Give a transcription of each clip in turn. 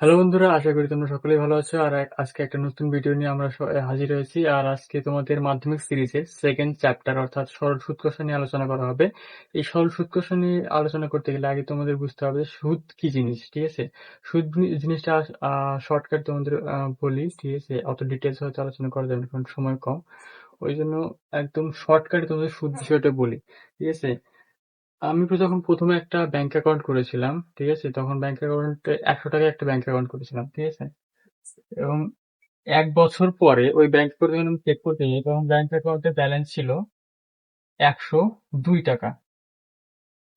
Hello বন্ধুরা, আশা করি তোমরা সকলেই ভালো আছো। আর আজকে একটা নতুন ভিডিও নিয়ে আমরা হাজির হয়েছি। আর আজকে তোমাদের মাধ্যমিক সিরিজের সেকেন্ড চ্যাপ্টার অর্থাৎ সরল সুদ কষা নিয়ে আলোচনা করা হবে। এই সরল সুদ কষা নিয়ে আলোচনা করতে গেলে আগে তোমাদের বুঝতে হবে সুদ কি জিনিস, ঠিক আছে? সুদ জিনিসটা শর্টকাট তোমাদের বলি, ঠিক আছে? অত ডিটেলস হয়তো আলোচনা করা যাবে কারণ সময় কম। ওই জন্য একদম শর্টকাটে তোমাদের সুদ বিষয়টা বলি, ঠিক আছে? আমি তো যখন প্রথমে একটা ব্যাংক অ্যাকাউন্ট করেছিলাম, ঠিক আছে? তখন ব্যাংক অ্যাকাউন্টে একশো টাকা একটা ব্যাংক অ্যাকাউন্ট করেছিলাম, ঠিক আছে? এবং এক বছর পরে ওই ব্যাংক করে যখন আমি চেক করতে যাই, তখন ব্যাংক অ্যাকাউন্টে ব্যালেন্স ছিল একশো দুই টাকা,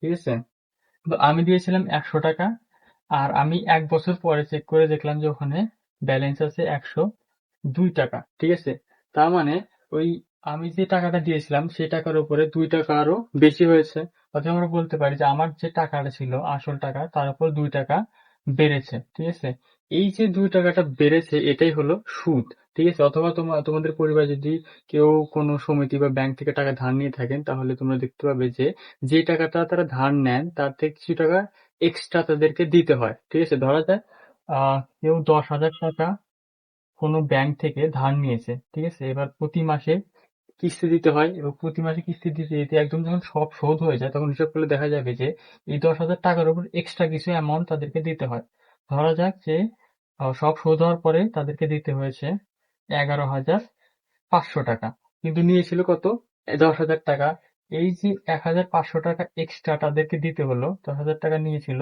ঠিক আছে? তো আমি দিয়েছিলাম একশো টাকা, আর আমি এক বছর পরে চেক করে দেখলাম যে ওখানে ব্যালেন্স আছে একশো দুই টাকা, ঠিক আছে? তার মানে ওই আমি যে টাকাটা দিয়েছিলাম, সেই টাকার উপরে দুই টাকা আরও বেশি হয়েছে। অথবা আমরা বলতে পারি যে আমার যে টাকাটা ছিল, আসল টাকা, তার উপর দুই টাকা বেড়েছে, ঠিক আছে? এই যে দুই টাকাটা বেড়েছে, এটাই হলো সুদ, ঠিক আছে? অথবা তোমার তোমাদের পরিবার যদি কেউ কোনো সমিতি বা ব্যাংক থেকে টাকা ধার নিয়ে থাকেন, তাহলে তোমরা দেখতে পাবে যে যে টাকাটা তারা ধার নেন, তার থেকে কিছু টাকা এক্সট্রা তাদেরকে দিতে হয়, ঠিক আছে? ধরা যায় আহ কেউ দশ হাজার টাকা কোনো ব্যাংক থেকে ধার নিয়েছে, ঠিক আছে? এবার প্রতি মাসে কিস্তি দিতে হয় এবং প্রতি মাসে কিস্তি দিতে দিতে একদম যখন সব শোধ হয়ে যায়, তখন হিসাব করলে দেখা যাবে যে এই দশ হাজার টাকার উপর এক্সট্রা কিছু অ্যামাউন্ট তাদেরকে দিতে হয়। ধরা যাক যে সব শোধ হওয়ার পরে তাদেরকে দিতে হয়েছে এগারো হাজার পাঁচশো টাকা। কিন্তু নিয়েছিল কত? দশ হাজার টাকা। এই যে এক হাজার পাঁচশো টাকা এক্সট্রা তাদেরকে দিতে হলো, দশ হাজার টাকা নিয়েছিল,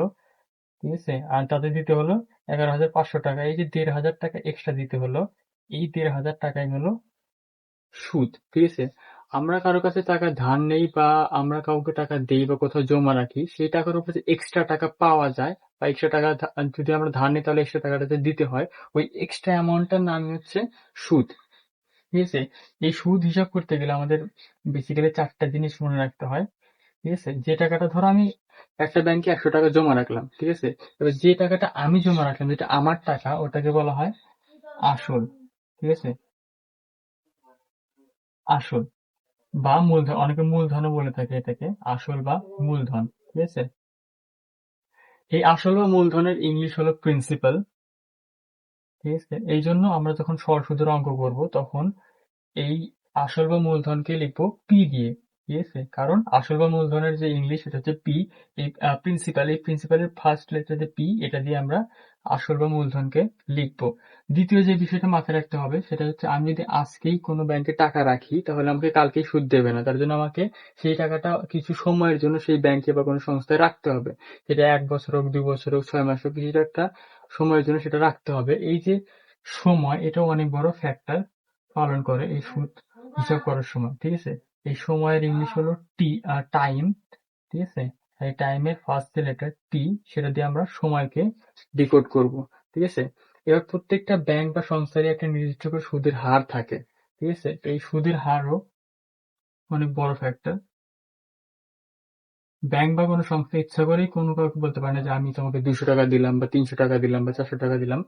ঠিক আছে? আর তাদের দিতে হলো এগারো হাজার পাঁচশো টাকা। এই যে দেড় হাজার টাকা এক্সট্রা দিতে হলো, এই দেড় হাজার টাকাই হলো সুদ, ঠিক আছে? আমরা কারও কাছে টাকা ধার নেই বা আমরা কাউকে টাকা দেই বা কোথাও জমা রাখি, সেই টাকার উপর যে এক্সট্রা টাকা পাওয়া যায় বা এক্সট্রা টাকা যদি আমরা ধার নিই তাহলে এক্সট্রা টাকাটা দিতে হয়, ওই এক্সট্রা অ্যামাউন্টটার নাম হচ্ছে সুদ, ঠিক আছে? এই সুদ হিসাব করতে গেলে আমাদের বেসিক্যালি চারটা জিনিস মনে রাখতে হয়, ঠিক আছে? যে টাকাটা ধরো আমি একটা ব্যাংকে একশো টাকা জমা রাখলাম, ঠিক আছে? এবার যে টাকাটা আমি জমা রাখলাম, যেটা আমার টাকা, ওটাকে বলা হয় আসল, ঠিক আছে? আসল বা মূলধন, অনেকে মূলধনও বলে থাকে এটাকে, আসল বা মূলধন, ঠিক আছে? এই আসল বা মূলধনের ইংলিশ হলো প্রিন্সিপাল ঠিক আছে? এই জন্য আমরা যখন সরসুদের অঙ্ক করব, তখন এই আসল বা মূলধনকে লিখব পি দিয়ে, ঠিক আছে? কারণ আসল বা মূলধনের যে ইংলিশ, এটা হচ্ছে পি এই প্রিন্সিপাল এই প্রিন্সিপালের ফার্স্ট লেটার যে পি এটা দিয়ে আমরা আসল বা মূলধনকে লিখব। দ্বিতীয় যে বিষয়টা মাথায় রাখতে হবে, সেটা হচ্ছে আমি যদি আজকেই কোনো ব্যাংকে টাকা রাখি, তাহলে আমাকে কালকেই সুদ দেবে না। তার জন্য আমাকে সেই টাকাটা কিছু সময়ের জন্য সেই ব্যাংকে বা কোনো সংস্থায় রাখতে হবে। সেটা এক বছর হোক দুই বছর হোক, ছয় মাস হোক, কিছু একটা সময়ের জন্য সেটা রাখতে হবে। এই যে সময় এটাও অনেক বড় ফ্যাক্টর পালন করে এই সুদ হিসাব করার সময়, ঠিক আছে? এই সময়ের ইংলিশ হলো টি টাইম ঠিক আছে? এই টাইমের ফার্স্ট যে লেটার টি সেটা দিয়ে আমরা সময়কে ডিকোড করব, ঠিক আছে? এবার প্রত্যেকটা ব্যাংক বা সংস্থারই একটা নির্দিষ্ট করে সুদের হার থাকে, ঠিক আছে? তো এই সুদের হারও অনেক বড় ফ্যাক্টর ব্যাংক বা কোনো সংস্থা ইচ্ছা করেই কোনো কাউকে বলতে পারে না যে, আমি তোমাকে দুশো টাকা দিলাম বা তিনশো টাকা দিলাম বা চারশো টাকা দিলাম।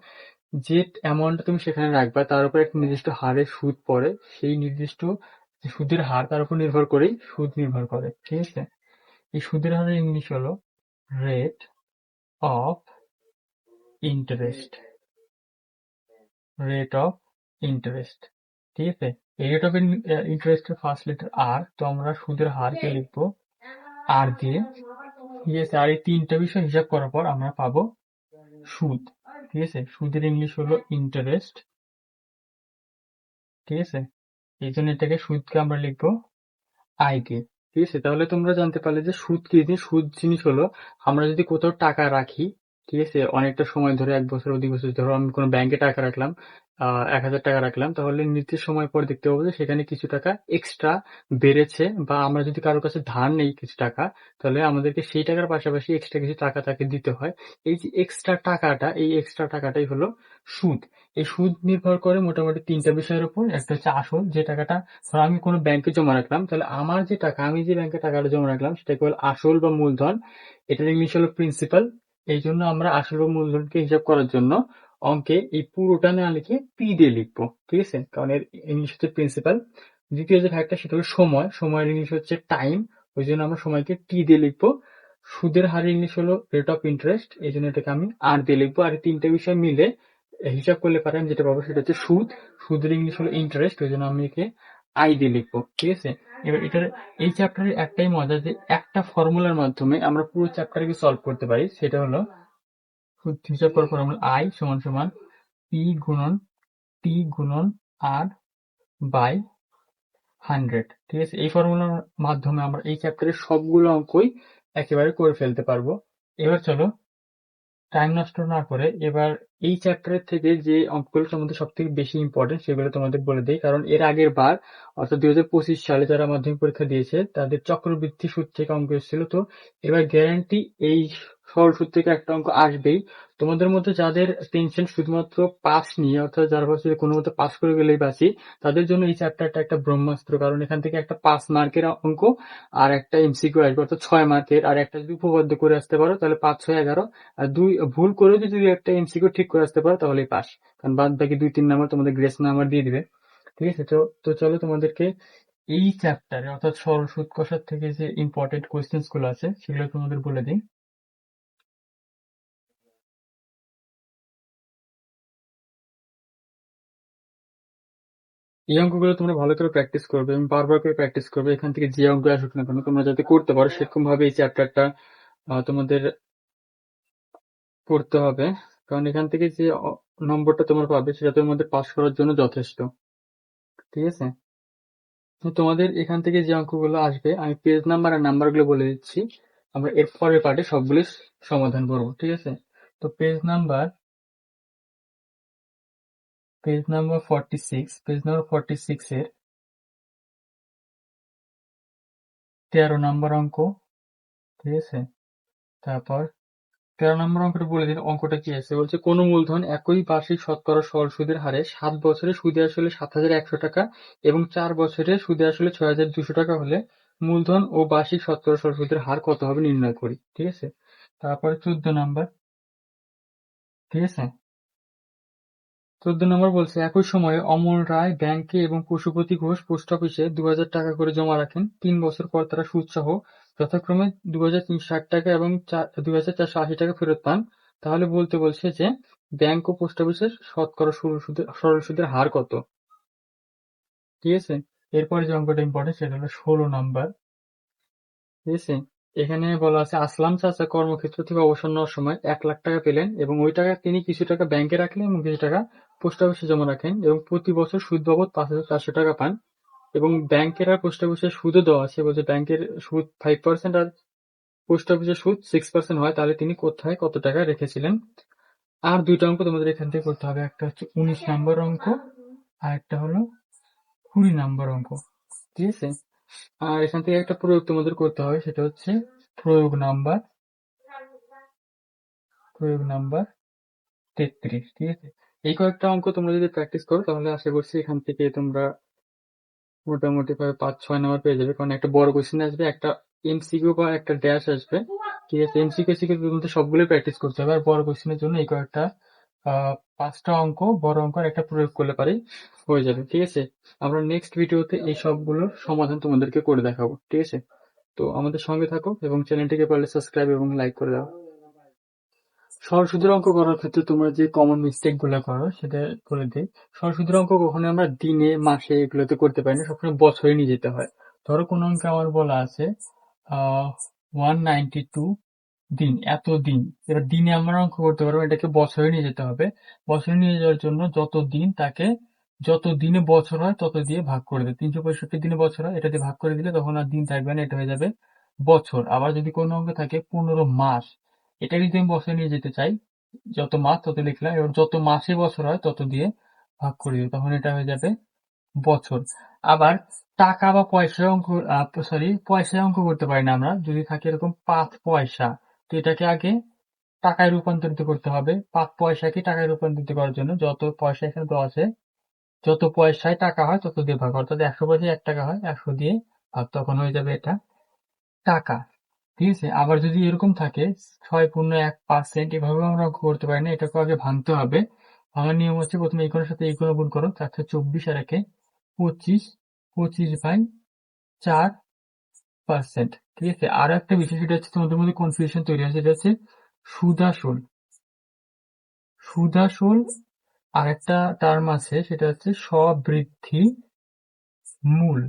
যে অ্যামাউন্টটা তুমি সেখানে রাখবা, তার উপর একটা নির্দিষ্ট হারে সুদ পড়ে, সেই নির্দিষ্ট সুদের হার, তার উপর নির্ভর করেই সুদ নির্ভর করে, ঠিক আছে? এই সুদের হারের ইংলিশ হলো rate of interest rate of interest ঠিক আছে? এই রেট অফ ইন্টারেস্টের ফার্স্ট লেটার আর তো আমরা সুদের হারকে লিখব আর দিয়ে। ঠিক আছে? আর এই তিনটা বিষয় হিসাব করার পর আমরা পাবো সুদ। ঠিক আছে? সুদের ইংলিশ হলো ইন্টারেস্ট ঠিক আছে? এই জন্য এটাকে সুদকে আমরা লিখব আই দিয়ে ঠিক আছে? তাহলে তোমরা জানতে পারলে যে সুদ কি জিনিস? সুদ জিনিস হলো আমরা যদি কোথাও টাকা রাখি, ঠিক আছে? অনেকটা সময় ধরে, এক বছর, অধিক বছর ধরো আমি কোনো ব্যাংকে টাকা রাখলাম এক হাজার টাকা রাখলাম। তাহলে নির্দিষ্ট সময় পর দেখতে পাবো যে সেখানে কিছু টাকা এক্সট্রা বেড়েছে বা আমরা যদি কারোর কাছে ধার নেই কিছু টাকা, তাহলে আমাদেরকে সেই টাকার পাশাপাশি এক্সট্রা কিছু টাকা তাকে দিতে হয়। এই যে এক্সট্রা টাকাটা, এই এক্সট্রা টাকাটাই হলো সুদ। এই সুদ নির্ভর করে মোটামুটি তিনটা বিষয়ের উপর। একটা হচ্ছে আসল, যে টাকাটা ধরো আমি কোনো ব্যাংকে জমা রাখলাম, তাহলে আমার যে টাকা, আমি যে ব্যাংকে টাকাটা জমা রাখলাম সেটাকে বলে আসল বা মূলধন। এটার ইংলিশ হলো প্রিন্সিপাল এই জন্য আমরা আসল বা মূলধনকে হিসাব করার জন্য অঙ্কে এই পুরোটা না লিখে পি দিয়ে লিখব, ঠিক আছে? কারণ এর ইংলিশ হচ্ছে প্রিন্সিপাল দ্বিতীয় যে ফ্যাক্টর সেটা হলো সময়। সময়ের ইংলিশ হচ্ছে টাইম ওই জন্য আমরা সময়কে টি দিয়ে লিখব। সুদের হার ইংলিশ হলো রেট অফ ইন্টারেস্ট এই জন্য এটাকে আমি আর দিয়ে লিখব। আর তিনটে বিষয় মিলে হিসাব করলে পারেন যেটা পাবো সেটা হচ্ছে সুদ। সুদের ইংলিশ হলো ইন্টারেস্ট ওই জন্য আমি একে আই দিয়ে লিখব, ঠিক আছে? এবার এটার, এই চ্যাপ্টারের একটাই মজা যে একটা ফর্মুলার মাধ্যমে আমরা পুরো চ্যাপ্টারকে সলভ করতে পারি, সেটা হলো হিসাব করার ফর্মুলা আই সমান সমান পি গুণন টি গুণন আর বাই হান্ড্রেড ঠিক আছে? এই ফর্মুলার মাধ্যমে আমরা এই চ্যাপ্টারের সবগুলো অঙ্কই একেবারে করে ফেলতে পারব। এবার চলো টাইম নষ্ট না করে এবার এই চ্যাপ্টারের থেকে যে অঙ্কগুলো তোমাদের সব থেকে বেশি ইম্পর্টেন্ট সেগুলো তোমাদের বলে দিই। কারণ এর আগের বার, অর্থাৎ দুই হাজার পঁচিশ সালে যারা মাধ্যমিক পরীক্ষা দিয়েছে, তাদের চক্রবৃদ্ধি থেকে অঙ্ক এসেছিল। তো এবার গ্যারান্টি এই সরল সুদ থেকে একটা অঙ্ক আসবেই। তোমাদের মধ্যে যাদের টেনশন শুধুমাত্র পাস নিয়ে, অর্থাৎ যারা যে কোনো মতো পাস করে গেলেই বাঁচি, তাদের জন্য এই চ্যাপ্টারটা একটা ব্রহ্মাস্ত্র, কারণ এখান থেকে একটা পাস মার্কের অঙ্ক আর একটা এমসিকিউ আসবে, অর্থাৎ ছয় মার্কের। আর একটা যদি উপপাদ্য করে আসতে পারো, তাহলে পাঁচ, ছয়, এগারো। আর দুই, ভুল করে যদি একটা এমসিকিউ ঠিক করে আসতে পারো, তাহলেই পাস কারণ বাদ বাকি দুই, তিন নাম্বার তোমাদের গ্রেস নাম্বার দিয়ে দিবে। ঠিক আছে? তো তো চলো তোমাদেরকে এই চ্যাপ্টারে অর্থাৎ সরল সুদ কষার থেকে যে ইম্পর্টেন্ট কোয়েশ্চেন্সগুলো আছে, সেগুলো তোমাদের বলে দিই। এই অঙ্কগুলো তোমরা ভালো করে প্র্যাকটিস করবে, এবং বারবার করে প্র্যাকটিস করবে, এখান থেকে যে অঙ্ক আসুক না কেন, তোমরা যাতে করতে পারো সেরকম ভাবে এই চ্যাপ্টারটা তোমাদের করতে হবে। কারণ এখান থেকে যে নম্বরটা তোমরা পাবে, সেটা তোমাদের পাস করার জন্য যথেষ্ট। ঠিক আছে? তোমাদের এখান থেকে যে অঙ্কগুলো আসবে, আমি পেজ নাম্বার আর নাম্বারগুলো বলে দিচ্ছি। আমরা এর পরের পার্টে সবগুলি সমাধান করব, ঠিক আছে? তো page number page number forty six page number forty six এর তেরো নম্বর অঙ্ক, ঠিক আছে? তারপর তেরো নম্বর অঙ্কটা বলে দিন, অঙ্কটা কি আছে? বলছে, কোনো মূলধন একই বার্ষিক শতকরা সরল সুদের হারে সাত বছরে সুদে আসলে সাত হাজার একশো টাকা এবং চার বছরে সুদে আসলে ছয় হাজার দুশো টাকা হলে মূলধন ও বার্ষিক শতকরা সরল সুদের হার কত হবে নির্ণয় করি, ঠিক আছে? তারপরে চোদ্দ নাম্বার, ঠিক আছে? চোদ্দ নম্বর বলছে, একই সময়ে অমল রায় ব্যাংকে এবং পশুপতি ঘোষ পোস্ট অফিসে দু হাজার টাকা করে জমা রাখেন। তিন বছর পর তারা সুদ সহ যথাক্রমে দু হাজার তিনশো ষাট টাকা এবং দু হাজার চারশো আশি টাকা ফেরত পান। তাহলে বলতে বলছে যে, ব্যাংক ও পোস্ট অফিসের শতকরা সরল সুদের হার কত? ঠিক আছে? এরপরে যে অঙ্কটা ইম্পর্টেন্ট সেটা হলো ষোলো নাম্বার। ঠিক আছে? এখানে বলা আছে, আসলাম চাচা কর্মক্ষেত্র থেকে অবসর নেওয়ার সময় এক লাখ টাকা পেলেন এবং ওই টাকা তিনি কিছু টাকা ব্যাংকে রাখলেন এবং কিছু টাকা পোস্ট অফিসে জমা রাখেন এবং প্রতি বছর সুদ বাবদ পাঁচ হাজার চারশো টাকা পান এবং ব্যাংকের আর পোস্ট অফিসের সুদও দেওয়া আছে। বলছে ব্যাংকের সুদ ফাইভ পার্সেন্ট আর পোস্ট অফিসের সুদ সিক্স পার্সেন্ট হয়। তাহলে তিনি কোথায় কত টাকা রেখেছিলেন? আর দুইটা অঙ্ক তোমাদের এখান থেকে করতে হবে। একটা হচ্ছে উনিশ নাম্বার অঙ্ক আর একটা হলো কুড়ি নাম্বার অঙ্ক। ঠিক আছে? আর এখান থেকে একটা প্রয়োগ তোমাদের করতে হবে। সেটা হচ্ছে প্রয়োগ নাম্বার। প্রয়োগ নাম্বার তেত্রিশ। ঠিক আছে? এই কয়েকটা অঙ্ক তোমরা যদি প্র্যাকটিস করো, তাহলে আশা করছি এখান থেকে তোমরা মোটামুটি ভাবে পাঁচ, ছয় নাম্বার পেয়ে যাবে। কারণ একটা বড় কোশ্চেন আসবে, একটা এমসিকিউ বা একটা ড্যাশ আসবে। ঠিক আছে এমসিকিউ সিকিউ তোমাদের সবগুলোই প্র্যাকটিস করতে হবে। আর বড় কোশ্চেনের জন্য এই কয়েকটা পাঁচটা অঙ্ক, বড় অঙ্ক একটা প্রয়োগ করলে পারি হয়ে যাবে। ঠিক আছে? আমরা নেক্সট ভিডিওতে এই সবগুলোর সমাধান তোমাদেরকে করে দেখাবো। ঠিক আছে? তো আমাদের সঙ্গে থাকো এবং চ্যানেলটিকে পারলে সাবস্ক্রাইব এবং লাইক করে দাও। সরস্বতীর অঙ্ক করার ক্ষেত্রে তোমরা যে কমন মিস্টেকগুলো করো, সেটা বলে দিই। সরস্বতীর অঙ্ক কখনো আমরা দিনে, মাসে এগুলোতে করতে পারি না, সবসময় বছরে নিয়ে যেতে হয়। ধরো কোন অঙ্কে আমার বলা আছে ওয়ান নাইনটি টু দিন, এত দিন। এবার দিনে আমরা অঙ্ক করতে পারব, এটাকে বছরে নিয়ে যেতে হবে। বছরে নিয়ে যাওয়ার জন্য যত দিন তাকে, যত দিনে বছর হয়, তত দিয়ে ভাগ করে দেবে তিনশো পঁয়ষট্টি দিনে বছর হয়, এটা দিয়ে ভাগ করে দিলে তখন আর দিন থাকবে না, এটা হয়ে যাবে বছর। আবার যদি কোনো অঙ্ক থাকে, পনেরো মাস। এটা যদি আমি বছরে নিয়ে যেতে চাই, যত মাস তত লিখলাম এবং যত মাসে বছর হয় তত দিয়ে ভাগ করে দিই তখন এটা হয়ে যাবে বছর। আবার টাকা বা পয়সায় অঙ্ক সরি পয়সায় অঙ্ক করতে পারি না আমরা। যদি থাকে এরকম পাঁচ পয়সা, তো এটাকে আগে টাকায় রূপান্তরিত করতে হবে। পাঁচ পয়সাকে টাকায় রূপান্তরিত করার জন্য যত পয়সা এখানে দেওয়া আছে, যত পয়সায় টাকা হয় তত দিয়ে ভাগ, অর্থাৎ একশো পয়সায় এক টাকা হয়, একশো দিয়ে ভাগ, তখন হয়ে যাবে এটা টাকা। ঠিক আছে? আবার যদি এরকম থাকে, ছয় পূর্ণ এক পার্সেন্ট এভাবে আমরা করতে পারি না এটাকে আগে ভাঙতে হবে। ভাঙার নিয়ম হচ্ছে প্রথমে এই সাথে এই গুণ করো চারশো চব্বিশ আর একে পঁচিশ পঁচিশ বাই চার পার্সেন্ট ঠিক আছে? আর একটা বিষয় সেটা হচ্ছে তোমাদের মধ্যে কনফিউশন তৈরি হয় সেটা হচ্ছে সুদাসুল। সুদাসুল আর একটা টার্ম আছে, সেটা হচ্ছে স্ববৃদ্ধি মূল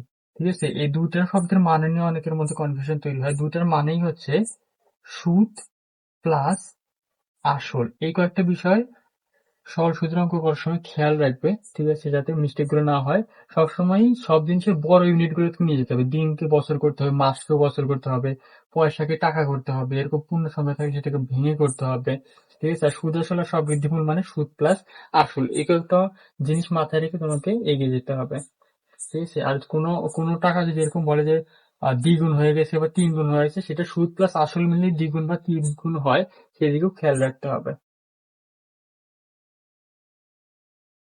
ঠিক আছে? এই দুইটার শব্দের মানে নিয়ে অনেকের মধ্যে কনফিউশন তৈরি হয়। দুইটার মানেই হচ্ছে সুদ প্লাস আসল। এই কয়েকটা বিষয় সরল সূত্র অঙ্ক করার সময় খেয়াল রাখবে, ঠিক আছে? যাতে মিস্টেকগুলো না হয়। সবসময় সব জিনিসের বড় ইউনিটগুলো নিয়ে যেতে হবে। দিনকে বছর করতে হবে মাসকে বছর করতে হবে, পয়সাকে টাকা করতে হবে, এরকম পূর্ণ সময় থাকে সেটাকে ভেঙে করতে হবে, ঠিক আছে? আর সুদ, আসল সব বৃদ্ধিমূল মানে সুদ প্লাস আসল। এই কয়েকটা জিনিস মাথায় রেখে তোমাকে এগিয়ে যেতে হবে। ঠিক আছে আর কোনো কোনো টাকা যদি এরকম বলে যে দ্বিগুণ হয়ে গেছে বা তিন গুণ হয়ে গেছে সেটা সুদ প্লাস আসল মিলিয়ে দ্বিগুণ বা তিনগুণ হয়, সেদিকেও খেয়াল রাখতে হবে।